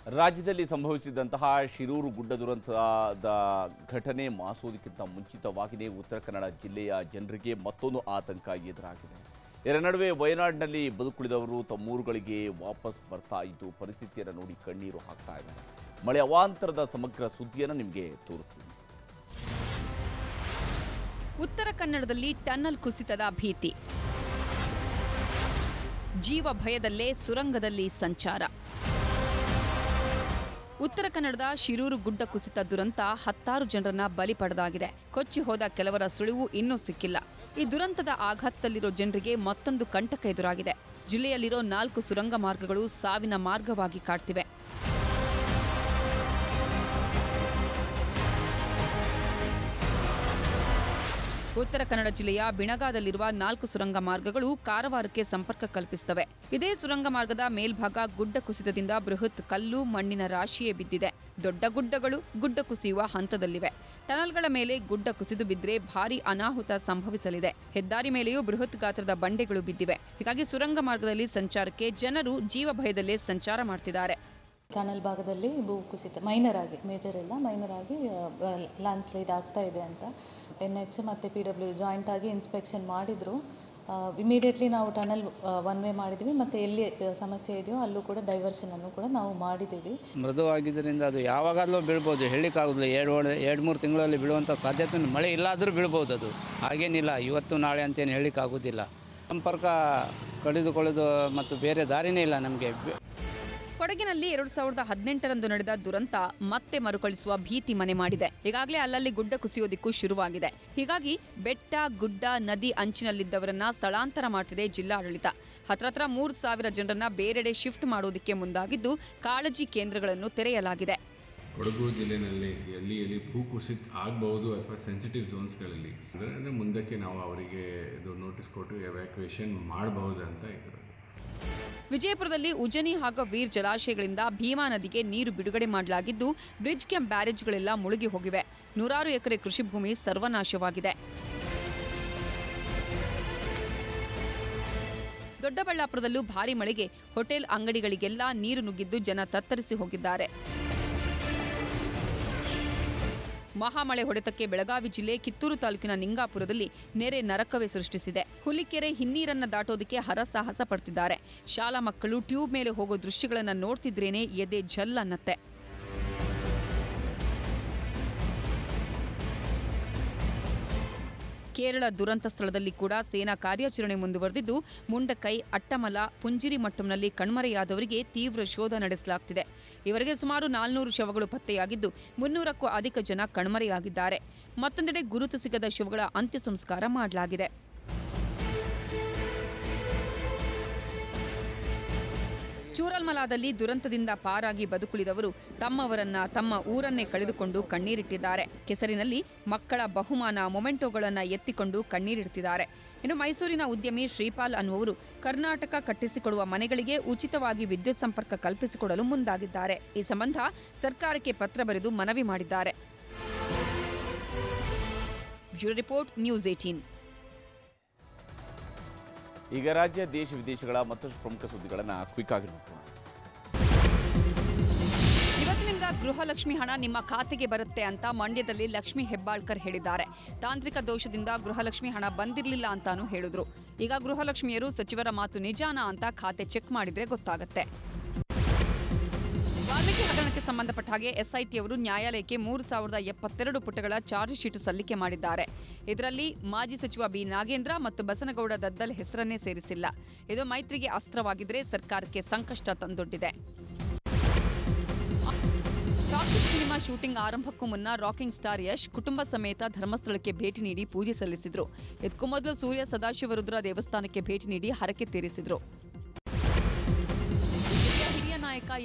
ರಾಜ್ಯದಲ್ಲಿ ಸಂಭವಿಸಿದಂತಹ ಶಿರೂರು ಗುಡ್ಡ ದುರಂತದ ಘಟನೆ ಮಾಸೋದಕ್ಕಿಂತ ಮುಂಚಿತವಾಗಿಯೇ ಉತ್ತರ ಕನ್ನಡ ಜಿಲ್ಲೆಯ ಜನರಿಗೆ ಮತ್ತೊಂದು ಆತಂಕ ಎದುರಾಗಿದೆ. ಇದರ ನಡುವೆ ವಯನಾಡಿನಲ್ಲಿ ಬದುಕುಳಿದವರು ತಮ್ಮೂರುಗಳಿಗೆ ವಾಪಸ್ ಬರ್ತಾ ಇದ್ದು ಪರಿಸ್ಥಿತಿಯನ್ನು ನೋಡಿ ಕಣ್ಣೀರು ಹಾಕ್ತಾ ಇದ್ದಾರೆ. ಮಳೆ ಅವಾಂತರದ ಸಮಗ್ರ ಸುದ್ದಿಯನ್ನು ನಿಮಗೆ ತೋರಿಸ್ತೀನಿ. ಉತ್ತರ ಕನ್ನಡದಲ್ಲಿ ಟನ್ನಲ್ ಕುಸಿತದ ಭೀತಿ. ಜೀವ ಭಯದಲ್ಲೇ ಸುರಂಗದಲ್ಲಿ ಸಂಚಾರ. ಉತ್ತರ ಕನ್ನಡದ ಶಿರೂರು ಗುಡ್ಡ ಕುಸಿತ ದುರಂತ ಹತ್ತಾರು ಜನರನ್ನ ಬಲಿ ಪಡೆದಾಗಿದೆ. ಕೊಚ್ಚಿ ಹೋದ ಕೆಲವರ ಸುಳಿವು ಇನ್ನೂ ಸಿಕ್ಕಿಲ್ಲ. ಈ ದುರಂತದ ಆಘಾತದಲ್ಲಿರೋ ಜನರಿಗೆ ಮತ್ತೊಂದು ಕಂಟಕ ಎದುರಾಗಿದೆ. ಜಿಲ್ಲೆಯಲ್ಲಿರೋ ನಾಲ್ಕು ಸುರಂಗ ಮಾರ್ಗಗಳು ಸಾವಿನ ಮಾರ್ಗವಾಗಿ ಕಾಡ್ತಿವೆ. ಉತ್ತರ ಕನ್ನಡ ಜಿಲ್ಲೆಯ ಬಿಣಗಾದಲ್ಲಿರುವ ನಾಲ್ಕು ಸುರಂಗ ಮಾರ್ಗಗಳು ಕಾರವಾರಕ್ಕೆ ಸಂಪರ್ಕ ಕಲ್ಪಿಸುತ್ತವೆ. ಇದೇ ಸುರಂಗ ಮಾರ್ಗದ ಮೇಲ್ಭಾಗ ಗುಡ್ಡ ಕುಸಿತದಿಂದ ಬೃಹತ್ ಕಲ್ಲು ಮಣ್ಣಿನ ರಾಶಿಯೇ ಬಿದ್ದಿದೆ. ದೊಡ್ಡ ಗುಡ್ಡಗಳು ಗುಡ್ಡ ಕುಸಿಯುವ ಹಂತದಲ್ಲಿವೆ. ಟನಲ್ಗಳ ಮೇಲೆ ಗುಡ್ಡ ಕುಸಿದು ಬಿದ್ದರೆ ಭಾರಿ ಅನಾಹುತ ಸಂಭವಿಸಲಿದೆ. ಹೆದ್ದಾರಿ ಮೇಲೆಯೂ ಬೃಹತ್ ಗಾತ್ರದ ಬಂಡೆಗಳು ಬಿದ್ದಿವೆ. ಹೀಗಾಗಿ ಸುರಂಗ ಮಾರ್ಗದಲ್ಲಿ ಸಂಚಾರಕ್ಕೆ ಜನರು ಜೀವ ಭಯದಲ್ಲೇ ಸಂಚಾರ ಮಾಡ್ತಿದ್ದಾರೆ. ಟನಲ್ ಭಾಗದಲ್ಲಿ ಭೂ ಕುಸಿತ, ಮೈನರ್ ಆಗಿ ಮೇಜರ್ ಎಲ್ಲ ಮೈನರ್ ಆಗಿ ಲ್ಯಾಂಡ್ ಸ್ಲೈಡ್ ಆಗ್ತಾ ಇದೆ ಅಂತ ಎನ್ ಎಚ್ ಮತ್ತು ಪಿ ಡಬ್ಲ್ಯೂ ಜಾಯಿಂಟ್ ಆಗಿ ಇನ್ಸ್ಪೆಕ್ಷನ್ ಮಾಡಿದರು. ಇಮಿಡಿಯೇಟ್ಲಿ ನಾವು ಟನಲ್ ಒನ್ ವೇ ಮಾಡಿದ್ದೀವಿ ಮತ್ತು ಎಲ್ಲಿ ಸಮಸ್ಯೆ ಇದೆಯೋ ಅಲ್ಲೂ ಕೂಡ ಡೈವರ್ಷನನ್ನು ಕೂಡ ನಾವು ಮಾಡಿದ್ದೀವಿ ಮೃದುವಾಗಿದ್ದರಿಂದ ಅದು ಯಾವಾಗಲೂ ಬೀಳ್ಬೋದು. ಹೇಳಲಿಕ್ಕಾಗೋದಿಲ್ಲ ಎರಡು ಎರಡು ಮೂರು ತಿಂಗಳಲ್ಲಿ ಬೀಳುವಂಥ ಸಾಧ್ಯತೆ ಮಳೆ ಇಲ್ಲಾದರೂ ಬೀಳ್ಬೋದು ಅದು. ಹಾಗೇನಿಲ್ಲ. ಇವತ್ತು, ನಾಳೆ ಅಂತೇನು ಹೇಳಿಕ್ಕಾಗೋದಿಲ್ಲ ಸಂಪರ್ಕ ಕಡಿದುಕೊಳ್ಳೋದು ಮತ್ತು ಬೇರೆ ದಾರಿನೇ ಇಲ್ಲ ನಮಗೆ. ಕೊಡಗಿನಲ್ಲಿ ಎರಡು ಸಾವಿರದ ಹದಿನೆಂಟರಂದು ನಡೆದ ದುರಂತ ಮತ್ತೆ ಮರುಕಳಿಸುವ ಭೀತಿ ಮನೆ ಮಾಡಿದೆ. ಈಗಾಗಲೇ ಅಲ್ಲಲ್ಲಿ ಗುಡ್ಡ ಕುಸಿಯೋದಿಕ್ಕೂ ಶುರುವಾಗಿದೆ. ಹೀಗಾಗಿ ಬೆಟ್ಟ, ಗುಡ್ಡ, ನದಿ ಅಂಚಿನಲ್ಲಿದ್ದವರನ್ನ ಸ್ಥಳಾಂತರ ಮಾಡ್ತಿದೆ ಜಿಲ್ಲಾಡಳಿತ. ಹತ್ರತ್ರ ಮೂರು ಸಾವಿರ ಜನರನ್ನ ಬೇರೆಡೆ ಶಿಫ್ಟ್ ಮಾಡೋದಕ್ಕೆ ಮುಂದಾಗಿದ್ದು ಕಾಳಜಿ ಕೇಂದ್ರಗಳನ್ನು ತೆರೆಯಲಾಗಿದೆ. ಕೊಡಗು ಜಿಲ್ಲೆಯಲ್ಲಿ ಎಲ್ಲಿ ಎಲ್ಲಿ ಭೂಕುಸಿತ ಆಗಬಹುದು ಅಥವಾ ಸೆನ್ಸಿಟಿವ್ ಝೋನ್ಸ್ಗಳಲ್ಲಿ ಅಂದರೆ ಮುಂದಕ್ಕೆ ನಾವು ಅವರಿಗೆ ಇದು ನೋಟಿಸ್ ಕೊಟ್ಟು ಎವ್ಯಾಕ್ಯುಯೇಷನ್ ಮಾಡಬಹುದು ಅಂತ ಇದ್ದಾರೆ ವಿಜಯಪುರದಲ್ಲಿ ಉಜನಿ ಹಾಗೂ ವೀರ್ ಜಲಾಶಯಗಳಿಂದ ಭೀಮಾ ನದಿಗೆ ನೀರು ಬಿಡುಗಡೆ ಮಾಡಲಾಗಿದ್ದು, ಬ್ರಿಡ್ಜ್ ಕ್ಯಾಂಪ್ ಬ್ಯಾರೇಜ್ಗಳೆಲ್ಲ ಮುಳುಗಿ ಹೋಗಿವೆ. ನೂರಾರು ಎಕರೆ ಕೃಷಿ ಭೂಮಿ ಸರ್ವನಾಶವಾಗಿದೆ. ದೊಡ್ಡಬಳ್ಳಾಪುರದಲ್ಲೂ ಭಾರಿ ಮಳೆಗೆ ಹೋಟೆಲ್ ಅಂಗಡಿಗಳಿಗೆಲ್ಲ ನೀರು ನುಗ್ಗಿದ್ದು ಜನ ತತ್ತರಿಸಿ ಹೋಗಿದ್ದಾರೆ. ಮಹಾಮಳೆ ಹೊಡೆತಕ್ಕೆ ಬೆಳಗಾವಿ ಜಿಲ್ಲೆ ಕಿತ್ತೂರು ತಾಲೂಕಿನ ನಿಂಗಾಪುರದಲ್ಲಿ ನೆರೆ ನರಕವೇ ಸೃಷ್ಟಿಸಿದೆ. ಹುಲಿಕೆರೆ ಹಿನ್ನೀರನ್ನ ದಾಟೋದಕ್ಕೆ ಹರಸಾಹಸ ಪಡ್ತಿದ್ದಾರೆ. ಶಾಲಾ ಮಕ್ಕಳು ಟ್ಯೂಬ್ ಮೇಲೆ ಹೋಗೋ ದೃಶ್ಯಗಳನ್ನ ನೋಡ್ತಿದ್ರೇನೆ ಎದೆ ಜಲ್ ಕೇರಳ ದುರಂತ ಸ್ಥಳದಲ್ಲಿ ಕೂಡ ಸೇನಾ ಕಾರ್ಯಾಚರಣೆ ಮುಂದುವರೆದಿದ್ದು, ಮುಂಡಕೈ, ಅಟ್ಟಮಲ, ಪುಂಜಿರಿ ಮಟ್ಟಂನಲ್ಲಿ ಕಣ್ಮರೆಯಾದವರಿಗೆ ತೀವ್ರ ಶೋಧ ನಡೆಸಲಾಗುತ್ತಿದೆ ಇವರಿಗೆ ಸುಮಾರು ನಾಲ್ನೂರು ಶವಗಳು ಪತ್ತೆಯಾಗಿದ್ದು, ಮುನ್ನೂರಕ್ಕೂ ಅಧಿಕ ಜನ ಕಣ್ಮರೆಯಾಗಿದ್ದಾರೆ. ಮತ್ತೊಂದೆಡೆ ಗುರುತು ಸಿಗದ ಶವಗಳ ಅಂತ್ಯ ಸಂಸ್ಕಾರ ಮಾಡಲಾಗಿದೆ. ಚೂರಲ್ಮಲಾದಲ್ಲಿ ದುರಂತದಿಂದ ಪಾರಾಗಿ ಬದುಕುಳಿದವರು ತಮ್ಮವರನ್ನ ತಮ್ಮ ಊರನ್ನೇ ಕಳೆದುಕೊಂಡು ಕಣ್ಣೀರಿಟ್ಟಿದ್ದಾರೆ. ಕೆಸರಿನಲ್ಲಿ ಮಕ್ಕಳ ಬಹುಮಾನ ಮೊಮೆಂಟೋಗಳನ್ನು ಎತ್ತಿಕೊಂಡು ಕಣ್ಣೀರಿಡ್ತಿದ್ದಾರೆ. ಇನ್ನು ಮೈಸೂರಿನ ಉದ್ಯಮಿ ಶ್ರೀಪಾಲ್ ಅನ್ನುವರು ಕರ್ನಾಟಕ ಕಟ್ಟಿಸಿಕೊಡುವ ಮನೆಗಳಿಗೆ ಉಚಿತವಾಗಿ ವಿದ್ಯುತ್ ಸಂಪರ್ಕ ಕಲ್ಪಿಸಿಕೊಡಲು ಮುಂದಾಗಿದ್ದಾರೆ. ಈ ಸಂಬಂಧ ಸರ್ಕಾರಕ್ಕೆ ಪತ್ರ ಬರೆದು ಮನವಿ ಮಾಡಿದ್ದಾರೆ. Bureau report news eighteen. ಈಗ ರಾಜ್ಯ ದೇಶ ವಿದೇಶಗಳ ಮತ್ತಷ್ಟು ಪ್ರಮುಖ ಸುದ್ದಿಗಳನ್ನು ಕ್ವಿಕ್ ಆಗಿ ನೋಡೋಣ ಇವತ್ತಿನಿಂದ ಗೃಹಲಕ್ಷ್ಮಿ ಹಣ ನಿಮ್ಮ ಖಾತೆಗೆ ಬರುತ್ತೆ ಅಂತ ಮಂಡ್ಯದಲ್ಲಿ ಲಕ್ಷ್ಮಿ ಹೆಬ್ಬಾಳ್ಕರ್ ಹೇಳಿದ್ದಾರೆ. ತಾಂತ್ರಿಕ ದೋಷದಿಂದ ಗೃಹಲಕ್ಷ್ಮಿ ಹಣ ಬಂದಿರಲಿಲ್ಲ ಅಂತಾನೂ ಹೇಳಿದ್ರು. ಈಗ ಗೃಹಲಕ್ಷ್ಮಿಯರು ಸಚಿವರ ಮಾತು ನಿಜಾನ ಅಂತ ಖಾತೆ ಚೆಕ್ ಮಾಡಿದ್ರೆ ಗೊತ್ತಾಗತ್ತೆ. ವಾಲ್ಮೀಕಿ ಹಗರಣಕ್ಕೆ ಸಂಬಂಧಪಟ್ಟ ಹಾಗೆ ಎಸ್ಐಟಿ ಅವರು ನ್ಯಾಯಾಲಯಕ್ಕೆ ಮೂರು ಸಾವಿರದ ಎಪ್ಪತ್ತೆರಡು ಪುಟಗಳ ಚಾರ್ಜ್ ಶೀಟ್ ಸಲ್ಲಿಕೆ ಮಾಡಿದ್ದಾರೆ. ಇದರಲ್ಲಿ ಮಾಜಿ ಸಚಿವ ಬಿ ನಾಗೇಂದ್ರ ಮತ್ತು ಬಸನಗೌಡ ದದ್ದಲ್ ಹೆಸರನ್ನೇ ಸೇರಿಸಿಲ್ಲ. ಇದು ಮೈತ್ರಿಗೆ ಅಸ್ತ್ರವಾಗಿದ್ದರೆ ಸರ್ಕಾರಕ್ಕೆ ಸಂಕಷ್ಟ ತಂದೊಡ್ಡಿದೆ. ಟಾಕ್ಸಿಕ್ ಸಿನಿಮಾ ಶೂಟಿಂಗ್ ಆರಂಭಕ್ಕೂ ಮುನ್ನ ರಾಕಿಂಗ್ ಸ್ಟಾರ್ ಯಶ್ ಕುಟುಂಬ ಸಮೇತ ಧರ್ಮಸ್ಥಳಕ್ಕೆ ಭೇಟಿ ನೀಡಿ ಪೂಜೆ ಸಲ್ಲಿಸಿದರು. ಇದಕ್ಕೂ ಮೊದಲು ಸೂರ್ಯ ಸದಾಶಿವರುದ್ರ ದೇವಸ್ಥಾನಕ್ಕೆ ಭೇಟಿ ನೀಡಿ ಹರಕೆ ತೀರಿಸಿದ್ರು.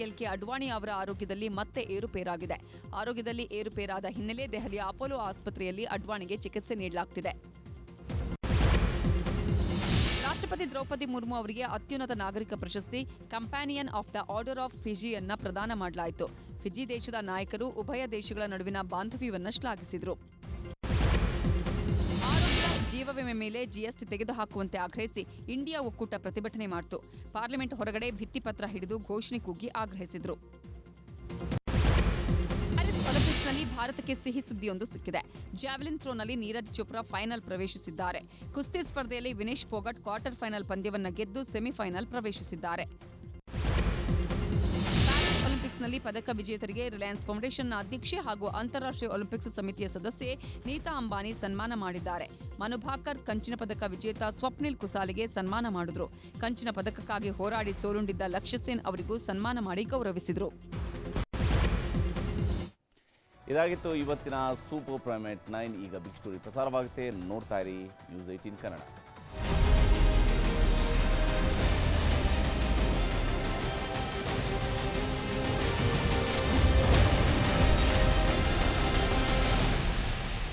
ಎಲ್ ಕೆ ಅಡ್ವಾಣಿ ಅವರ ಆರೋಗ್ಯದಲ್ಲಿ ಮತ್ತೆ ಏರುಪೇರಾಗಿದೆ. ಆರೋಗ್ಯದಲ್ಲಿ ಏರುಪೇರಾದ ಹಿನ್ನೆಲೆ ದೆಹಲಿಯ ಅಪೋಲೋ ಆಸ್ಪತ್ರೆಯಲ್ಲಿ ಅಡ್ವಾಣಿಗೆ ಚಿಕಿತ್ಸೆ ನೀಡಲಾಗುತ್ತಿದೆ ರಾಷ್ಟ್ರಪತಿ ದ್ರೌಪದಿ ಮುರ್ಮು ಅವರಿಗೆ ಅತ್ಯುನ್ನತ ನಾಗರಿಕ ಪ್ರಶಸ್ತಿ companion of the order of ಫಿಜಿಯನ್ನ ಪ್ರದಾನ ಮಾಡಲಾಯಿತು. ಫಿಜಿ ದೇಶದ ನಾಯಕರು ಉಭಯ ದೇಶಗಳ ನಡುವಿನ ಬಾಂಧವ್ಯವನ್ನು ಶ್ಲಾಘಿಸಿದರು. ಜೀವ ವಿಮೆ ಮೇಲೆ ಜಿಎಸ್ಟಿ ತೆಗೆದುಹಾಕುವಂತೆ ಆಗ್ರಹಿಸಿ ಇಂಡಿಯಾ ಒಕ್ಕೂಟ ಪ್ರತಿಭಟನೆ ಮಾಡಿತು. ಪಾರ್ಲಿಮೆಂಟ್ ಹೊರಗಡೆ ಭಿತ್ತಿಪತ್ರ ಹಿಡಿದು ಘೋಷಣೆ ಕೂಗಿ ಆಗ್ರಹಿಸಿದರು. ಒಲಿಂಪಿಕ್ಸ್ನಲ್ಲಿ ಭಾರತಕ್ಕೆ ಸಿಹಿ ಸುದ್ದಿಯೊಂದು ಸಿಕ್ಕಿದೆ. ಜಾವೆಲಿನ್ ಥ್ರೋನಲ್ಲಿ ನೀರಜ್ ಚೋಪ್ರಾ ಫೈನಲ್ ಪ್ರವೇಶಿಸಿದ್ದಾರೆ. ಕುಸ್ತಿ ಸ್ಪರ್ಧೆಯಲ್ಲಿ ವಿನೇಶ್ ಫೋಗಟ್ ಕ್ವಾರ್ಟರ್ ಫೈನಲ್ ಪಂದ್ಯವನ್ನು ಗೆದ್ದು ಸೆಮಿಫೈನಲ್ ಪ್ರವೇಶಿಸಿದ್ದಾರೆ. ಒಲಿಂಪಿಕ್ಸ್ನಲ್ಲಿ ಪದಕ ವಿಜೇತರಿಗೆ ರಿಲಯನ್ಸ್ ಫೌಂಡೇಶನ್ನ ಅಧ್ಯಕ್ಷೆ ಹಾಗೂ ಅಂತಾರಾಷ್ಟ್ರೀಯ ಒಲಿಂಪಿಕ್ಸ್ ಸಮಿತಿಯ ಸದಸ್ಯೆ ನೀತಾ ಅಂಬಾನಿ ಸನ್ಮಾನ ಮಾಡಿದ್ದಾರೆ. ಮನುಭಾಕರ್ ಕಂಚಿನ ಪದಕ ವಿಜೇತ ಸ್ವಪ್ನಿಲ್ ಕುಸಾಲಿಗೆ ಸನ್ಮಾನ ಮಾಡಿದ್ರು. ಕಂಚಿನ ಪದಕಕ್ಕಾಗಿ ಹೋರಾಡಿ ಸೋಲುಂಡಿದ್ದ ಲಕ್ಷ್ಯಸೇನ್ ಅವರಿಗೂ ಸನ್ಮಾನ ಮಾಡಿ ಗೌರವಿಸಿದರು. ಇದಾಗಿತ್ತು ಇವತ್ತಿನ ಸೂಪರ್ ಪ್ರೈಮೇಟ್ ನೈನ್. ಈಗ ಬಿಗ್ ಸ್ಟೋರಿ ಪ್ರಸಾರವಾಗುತ್ತೆ. ನೋಡ್ತಾ ಇರಿ ನ್ಯೂಸ್ ಏಟೀನ್ ಕನ್ನಡ.